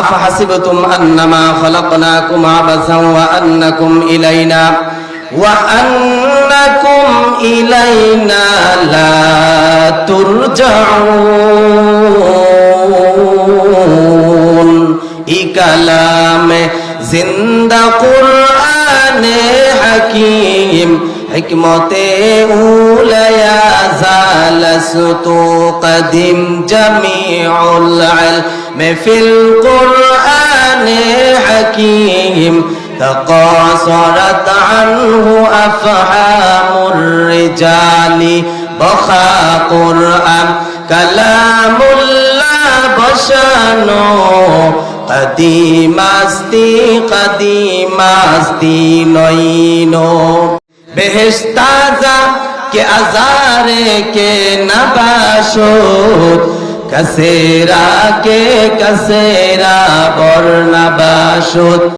أفحسبتم أنما خلقناكم عبثا وأنكم إلينا وأنكم إلينا لا ترجعون إكلام زند قرآن حكيم حكمتي أوليا زال قديم جميع العلم মেফিল হাকিম তকসরত আনহু আফহামুর রিজালি বখা কুরআন কালামুল্লাহ বশানো কদিমাস্তি কদিমাস্তি নইনো বেহেশতাজা কে আজারে কে নাবাসুত কাসেরা কে কাসেরা বর্ণাবাসুত।